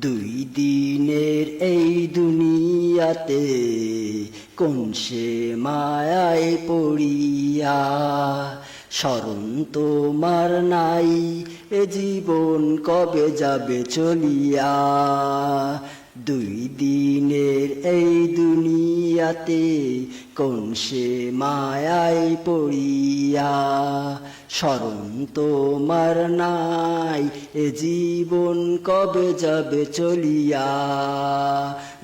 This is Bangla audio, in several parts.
দুই দিনের এই দুনিয়াতে কোন সে মায়ায় পড়িয়া? স্মরণ তোমার নাই, এ জীবন কবে যাবে চলিয়া? দুই দিনের এই দুনিয়াতে কোন সে মায়ায় পড়িয়া? স্মরণ তোমার নাই, এ জীবন কবে যাবে চলিয়া?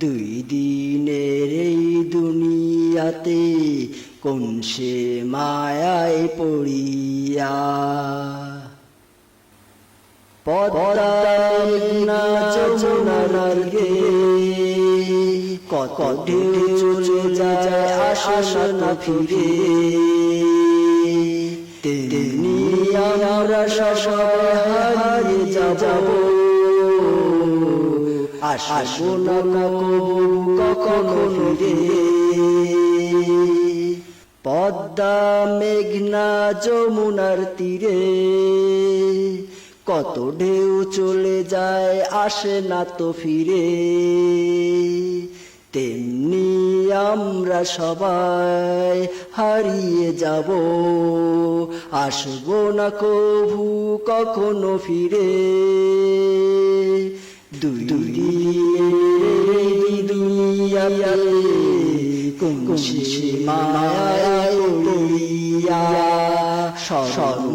দুই দিনের এই দুনিয়াতে কোন সে মায়ায় পড়িয়া? পদ্মার না যমুনার চলে যায় না ফিরে তেমনি আমরা সবাই হারিয়ে যাব। আসব না কখনো ফিরে। পদ্মা, মেঘনা, যমুনার তীরে কত ঢেউ চলে যায়, আসে না তো ফিরে। তেমনি আমরা সবাই হারিয়ে যাব, আসব না কভু কখনো ফিরে। দুই দুই দুনিয়াতে কোন মায়ায় পড়িয়া স্মরণ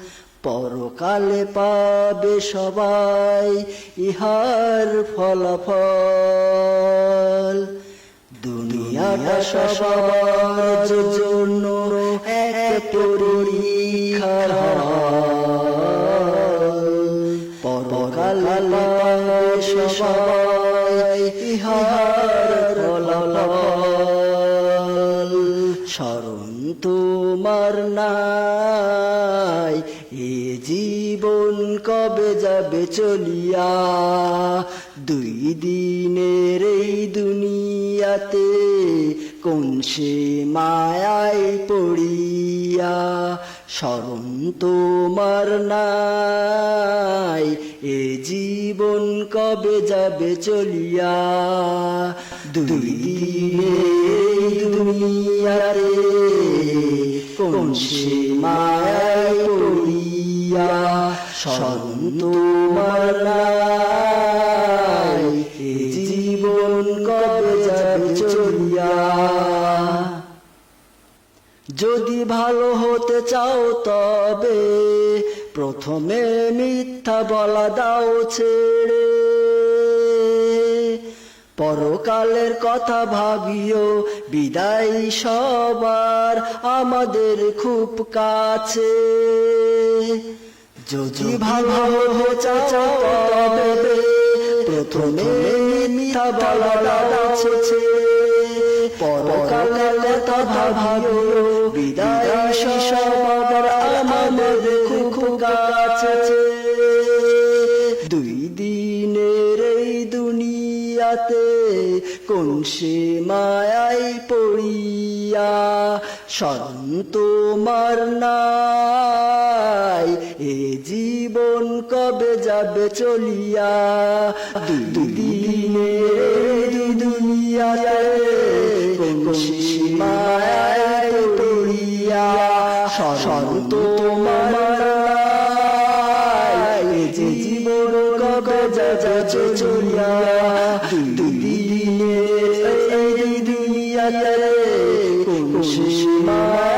পরকালে পাবে সবাই ইহার ফলাফল। দুনিয়াটা সবার জন্য এক পরীক্ষার পরকালে পাবে সবাই ইহার ফলাফল। স্মরণ তোমার নাই এ জীবন কবে যাবে চলিয়া? দুই দিনের এই দুনিয়াতে কোন সে মায়ায় পড়িয়া? স্মরণ তোমার নাই, এ জীবন কবে যাবে চলিয়া? দুই দিনের দুনিয়ারে কোন সে মায়ায় পড়িয়া স্মরণ তোমার জীবন কবে যাবে চলিয়া? যদি ভালো হতে চাও তবে প্রথমে মিথ্যা বলা দাও ছেড়ে। পরকালের কথা ভাবিও, বিদায় সবার আমাদের খুব কাছে। যদি ভালো চাও তবে প্রথমে মিথ্যা বলা ছেড়ে পরকালের কথা ভাবিও, বিদায় সবার আমাদের খুব কাছে। দুই দিনের এই দুনিয়াতে কোন সে মায়াই পড়িয়া স্মরণ তোমার নাই, এ জীবন কবে যাবে চলিয়া? দুই দুনিয়াতে কোন সে মায়াই পড়িয়া স্মরণ তোমার নাই, এ জীবন কবে যাবে চলিয়া? কোন সে মায়াই